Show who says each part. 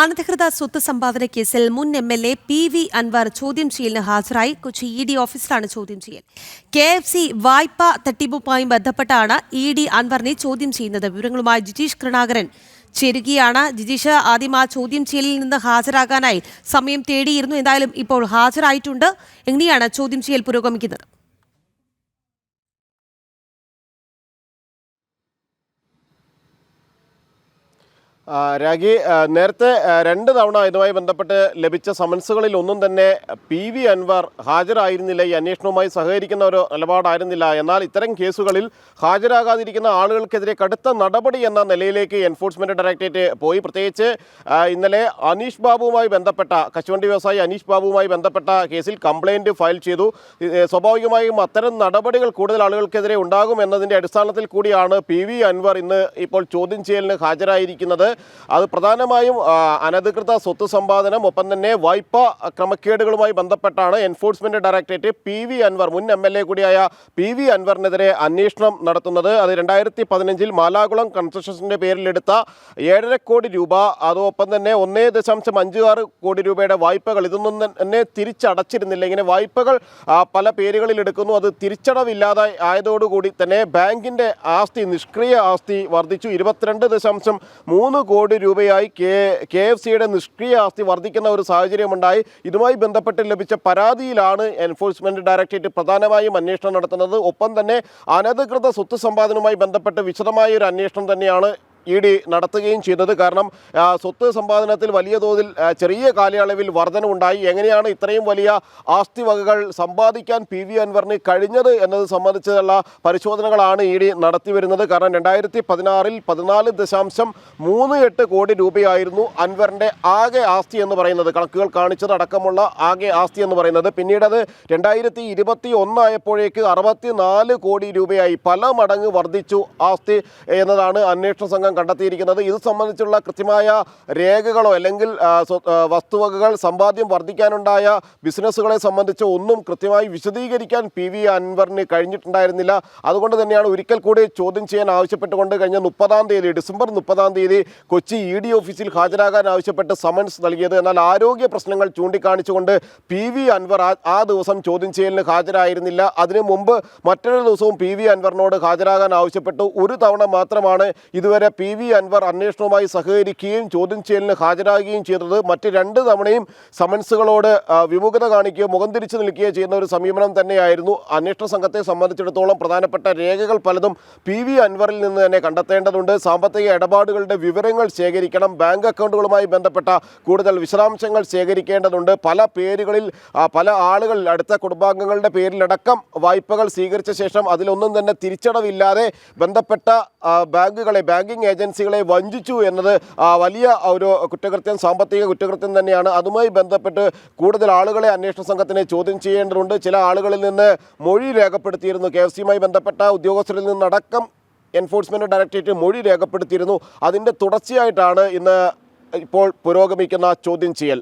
Speaker 1: അനധികൃത സ്വത്ത് സമ്പാദന കേസിൽ മുൻ M L A P V Anwar ചോദ്യം ചെയ്യലിന് ഹാജരായി. കൊച്ചി ഇ ഡി ഓഫീസിലാണ് ചോദ്യം ചെയ്യൽ. കെ എഫ് സി വായ്പ തട്ടിപ്പുമായി ബന്ധപ്പെട്ടാണ് ഇ ഡി അൻവറിനെ ചോദ്യം ചെയ്യുന്നത്. വിവരങ്ങളുമായി ജിജീഷ് കൃണാകരൻ ചേരുകയാണ്. ജിജീഷ് ആദ്യം ആ ചോദ്യം ചെയ്യലിൽ നിന്ന് ഹാജരാകാനായി സമയം തേടിയിരുന്നു. എന്തായാലും ഇപ്പോൾ ഹാജരായിട്ടുണ്ട്. എങ്ങനെയാണ് ചോദ്യം ചെയ്യൽ പുരോഗമിക്കുന്നത്?
Speaker 2: രാഗി നേരത്തെ രണ്ട് തവണ ഇതുമായി ബന്ധപ്പെട്ട് ലഭിച്ച സമൻസുകളിൽ ഒന്നും തന്നെ പി വി അൻവർ ഹാജരായിരുന്നില്ല. ഈ അന്വേഷണവുമായി സഹകരിക്കുന്ന ഒരു നിലപാടായിരുന്നില്ല. എന്നാൽ ഇത്തരം കേസുകളിൽ ഹാജരാകാതിരിക്കുന്ന ആളുകൾക്കെതിരെ കടുത്ത നടപടി എന്ന നിലയിലേക്ക് എൻഫോഴ്സ്മെന്റ് ഡയറക്ടറേറ്റ് പോയി. പ്രത്യേകിച്ച് ഇന്നലെ അനീഷ് ബാബുവുമായി ബന്ധപ്പെട്ട കശുവണ്ടി വ്യവസായി അനീഷ് ബാബുവുമായി ബന്ധപ്പെട്ട കേസിൽ കംപ്ലൈന്റ് ഫയൽ ചെയ്തു. സ്വാഭാവികമായും അത്തരം നടപടികൾ കൂടുതൽ ആളുകൾക്കെതിരെ ഉണ്ടാകും എന്നതിന്റെ അടിസ്ഥാനത്തിൽ കൂടിയാണ് പി അൻവർ ഇന്ന് ഇപ്പോൾ ചോദ്യം ചെയ്യലിന് ഹാജരായിരിക്കുന്നത്. അത് പ്രധാനമായും അനധികൃത സ്വത്ത് സമ്പാദനം ഒപ്പം തന്നെ വായ്പ ക്രമക്കേടുകളുമായി ബന്ധപ്പെട്ടാണ് enforcement directorate P V Anwar മുൻ എം എൽ എ കൂടിയായ പി വി അൻവറിനെതിരെ അന്വേഷണം നടത്തുന്നത്. അത് രണ്ടായിരത്തി പതിനഞ്ചിൽ മാലാകുളം കൺസ്ട്രക്ഷൻസിന്റെ പേരിലെടുത്ത ഏഴര കോടി രൂപ അതോടൊപ്പം തന്നെ ഒന്നേ ദശാംശം അഞ്ച് ആറ് കോടി രൂപയുടെ വായ്പകൾ ഇതൊന്നും തന്നെ തിരിച്ചടച്ചിരുന്നില്ല. ഇങ്ങനെ വായ്പകൾ പല പേരുകളിൽ എടുക്കുന്നു. അത് തിരിച്ചടവില്ലാതെ ആയതോടുകൂടി തന്നെ ബാങ്കിന്റെ ആസ്തി നിഷ്ക്രിയ ആസ്തി വർദ്ധിച്ചു. ഇരുപത്തിരണ്ട് ദശാംശം മൂന്ന് കോടി രൂപയായി കെ കെ എഫ് സിയുടെ നിഷ്ക്രിയ ആസ്തി വർദ്ധിക്കുന്ന ഒരു സാഹചര്യമുണ്ടായി. ഇതുമായി ബന്ധപ്പെട്ട് ലഭിച്ച പരാതിയിലാണ് എൻഫോഴ്സ്മെന്റ് ഡയറക്ടറേറ്റ് പ്രധാനമായും അന്വേഷണം നടത്തുന്നത്. ഒപ്പം തന്നെ അനധികൃത സ്വത്ത് സമ്പാദനവുമായി ബന്ധപ്പെട്ട് വിശദമായ ഒരു അന്വേഷണം തന്നെയാണ് ഇ ഡി നടത്തുകയും ചെയ്തത്. കാരണം സ്വത്ത് സമ്പാദനത്തിൽ വലിയ തോതിൽ ചെറിയ കാലയളവിൽ വർധനവുണ്ടായി. എങ്ങനെയാണ് ഇത്രയും വലിയ ആസ്തി വകകൾ സമ്പാദിക്കാൻ പി വി അൻവറിന് കഴിഞ്ഞത് എന്നത് സംബന്ധിച്ചുള്ള പരിശോധനകളാണ് ഇ ഡി നടത്തി വരുന്നത്. കാരണം രണ്ടായിരത്തി പതിനാറിൽ പതിനാല് ദശാംശം മൂന്ന് എട്ട് കോടി രൂപയായിരുന്നു അൻവറിന്റെ ആകെ ആസ്തി എന്ന് പറയുന്നത്. കണക്കുകൾ കാണിച്ചതടക്കമുള്ള ആകെ ആസ്തി എന്ന് പറയുന്നത്. പിന്നീട് അത് രണ്ടായിരത്തി ഇരുപത്തി ഒന്നായപ്പോഴേക്ക് അറുപത്തി നാല് കോടി രൂപയായി പല മടങ്ങ് വർദ്ധിച്ചു ആസ്തി എന്നതാണ് അന്വേഷണ സംഘം കണ്ടെത്തിയിരിക്കുന്നത്. ഇത് സംബന്ധിച്ചുള്ള കൃത്യമായ രേഖകളോ അല്ലെങ്കിൽ വസ്തുവകകൾ സമ്പാദ്യം വർദ്ധിക്കാനുണ്ടായ ബിസിനസ്സുകളെ സംബന്ധിച്ച് ഒന്നും കൃത്യമായി വിശദീകരിക്കാൻ പി വി അൻവറിന് കഴിഞ്ഞിട്ടുണ്ടായിരുന്നില്ല. അതുകൊണ്ട് തന്നെയാണ് ഒരിക്കൽ കൂടി ചോദ്യം ചെയ്യാൻ ആവശ്യപ്പെട്ടുകൊണ്ട് കഴിഞ്ഞ മുപ്പതാം തീയതി ഡിസംബർ മുപ്പതാം തീയതി കൊച്ചി ഇ ഡി ഓഫീസിൽ ഹാജരാകാൻ ആവശ്യപ്പെട്ട് സമൻസ് നൽകിയത്. എന്നാൽ ആരോഗ്യ പ്രശ്നങ്ങൾ ചൂണ്ടിക്കാണിച്ചുകൊണ്ട് പി വി അൻവർ ആ- ആ ദിവസം ചോദ്യം ചെയ്യലിന് ഹാജരായിരുന്നില്ല. അതിനു മുമ്പ് മറ്റൊരു ദിവസവും പി വി അൻവറിനോട് ഹാജരാകാൻ ആവശ്യപ്പെട്ടു. ഒരു തവണ മാത്രമാണ് ഇതുവരെ പി വി അൻവർ അന്വേഷണവുമായി സഹകരിക്കുകയും ചോദ്യം ചെയ്യലിന് ഹാജരാകുകയും ചെയ്തത് മറ്റ് രണ്ട് തവണയും സമൻസുകളോട് വിമുഖത കാണിക്കുകയോ മുഖം തിരിച്ചു നിൽക്കുകയോ ചെയ്യുന്ന ഒരു സമീപനം തന്നെയായിരുന്നു. അന്വേഷണ സംഘത്തെ സംബന്ധിച്ചിടത്തോളം പ്രധാനപ്പെട്ട രേഖകൾ പലതും പി വി അൻവറിൽ നിന്ന് തന്നെ കണ്ടെത്തേണ്ടതുണ്ട്. സാമ്പത്തിക ഇടപാടുകളുടെ വിവരങ്ങൾ ശേഖരിക്കണം. ബാങ്ക് അക്കൗണ്ടുകളുമായി ബന്ധപ്പെട്ട കൂടുതൽ വിശദാംശങ്ങൾ ശേഖരിക്കേണ്ടതുണ്ട്. പല പേരുകളിൽ പല ആളുകൾ അടുത്ത കുടുംബാംഗങ്ങളുടെ പേരിലടക്കം വായ്പകൾ സ്വീകരിച്ച ശേഷം അതിലൊന്നും തന്നെ തിരിച്ചടവില്ലാതെ ബന്ധപ്പെട്ട ബാങ്കുകളെ ബാങ്കിങ് ഏജൻസികളെ വഞ്ചിച്ചു എന്നത് വലിയ ഒരു കുറ്റകൃത്യം സാമ്പത്തിക കുറ്റകൃത്യം തന്നെയാണ്. അതുമായി ബന്ധപ്പെട്ട് കൂടുതൽ ആളുകളെ അന്വേഷണ സംഘത്തിനെ ചോദ്യം ചെയ്യേണ്ടതുണ്ട്. ചില ആളുകളിൽ നിന്ന് മൊഴി രേഖപ്പെടുത്തിയിരുന്നു. കെ ബന്ധപ്പെട്ട ഉദ്യോഗസ്ഥരിൽ നിന്നടക്കം എൻഫോഴ്സ്മെന്റ് ഡയറക്ടറേറ്റ് മൊഴി രേഖപ്പെടുത്തിയിരുന്നു. അതിന്റെ തുടർച്ചയായിട്ടാണ് ഇന്ന് ഇപ്പോൾ പുരോഗമിക്കുന്ന ചോദ്യം ചെയ്യൽ.